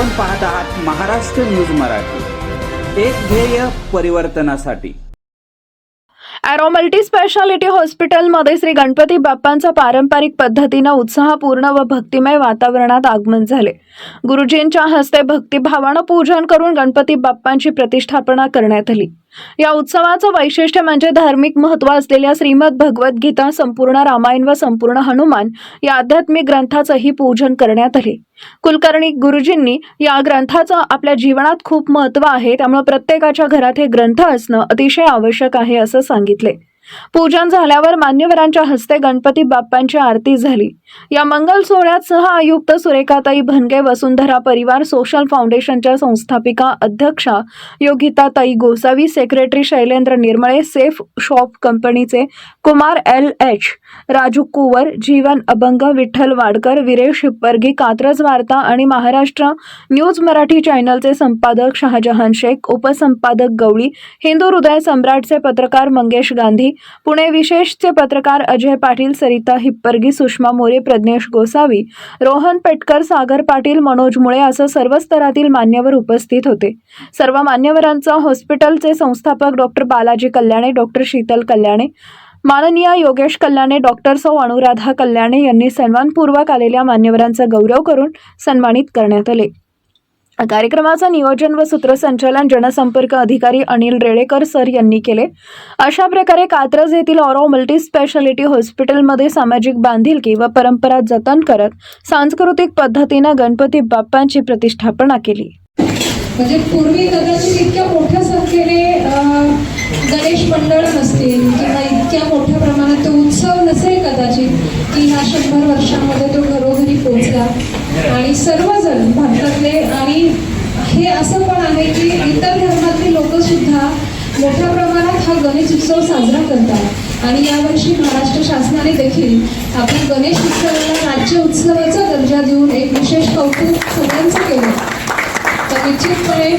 आपण पाहत आहात महाराष्ट्र न्यूज मराठी. एक ध्येय परिवर्तनासाठी. ॲरो मल्टी स्पेशालिटी हॉस्पिटलमध्ये श्री गणपती बाप्पांचं पारंपरिक पद्धतीनं उत्साहपूर्ण व भक्तिमय वातावरणात आगमन झाले. गुरुजींच्या हस्ते भक्तिभावानं पूजन करून गणपती बाप्पांची प्रतिष्ठापना करण्यात आली. या उत्सवाचं वैशिष्ट्य म्हणजे धार्मिक महत्त्व असलेल्या श्रीमद भगवद्गीता संपूर्ण रामायण व संपूर्ण हनुमान या आध्यात्मिक ग्रंथाचंही पूजन करण्यात आले. कुलकर्णी गुरुजींनी या ग्रंथाचं आपल्या जीवनात खूप महत्त्व आहे त्यामुळे प्रत्येकाच्या घरात हे ग्रंथ असणं अतिशय आवश्यक आहे असं सांगितले पूजन झाल्यावर मान्यवरांच्या हस्ते गणपती बाप्पांची आरती झाली. या मंगल सोहळ्यात सह आयुक्त सुरेखाताई भनगे वसुंधरा परिवार सोशल फाउंडेशनच्या संस्थापिका अध्यक्षा योगिताताई Gosavi secretary Shailendra Nirmale safe shop कंपनीचे कुमार एल एच राजू कुवर जीवन अभंग विठ्ठल वाडकर विरेश हिप्परगी कात्रज वार्ता आणि महाराष्ट्र न्यूज मराठी चॅनलचे संपादक शहाजहान शेख उपसंपादक गवळी हिंदू हृदय सम्राटचे पत्रकार मंगेश गांधी पुणे विशेषचे पत्रकार अजय पाटील सरिता हिप्परगी सुषमा मोरे प्रज्ञेश गोसावी रोहन पेटकर सागर पाटील मनोज मुळे असं सर्व स्तरातील मान्यवर उपस्थित होते. सर्व मान्यवरांचं हॉस्पिटलचे संस्थापक डॉक्टर बालाजी कल्याणे डॉक्टर शीतल कल्याणे माननीय योगेश कल्याणे डॉक्टर सौ अनुराधा कल्याणे यांनी सन्मानपूर्वक आलेल्या मान्यवरांचा गौरव करून सन्मानित करण्यात आले. कार्यक्रमाचं नियोजन व सूत्रसंचालन जनसंपर्क अधिकारी अनिल रेडेकर सर यांनी केले. अशा प्रकारे कात्रज येथील ऑरो मल्टी स्पेशालिटी हॉस्पिटलमध्ये सामाजिक बांधिलकी व परंपरा जतन करत सांस्कृतिक पद्धतीनं गणपती बाप्पांची प्रतिष्ठापना केली. म्हणजे पूर्वी कदाचित इतक्या मोठ्या संख्येने गणेश मंडळ नसतील किंवा इतक्या मोठ्या प्रमाणात तो उत्सव नसेल कदाचित की ह्या शंभर वर्षांमध्ये तो घरोघरी पोचला आणि सर्वजण भारतातले आणि असं पण आहे की इतर धर्मातली लोक सुद्धा मोठ्या प्रमाणात हा गणेश उत्सव साजरा करतात. आणि यावर्षी महाराष्ट्र शासनाने देखील आपल्या गणेश उत्सवाला राज्य उत्सवाचा दर्जा देऊन एक विशेष कौतुक सगळ्यांचं केलं. तर निश्चितपणे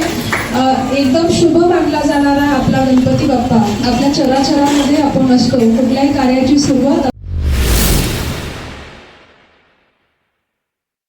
एकदम शुभ मानला जाणारा आपला गणपती बाप्पा. आपल्या चराचरामध्ये आपण असतो. कुठल्याही कार्याची सुरुवात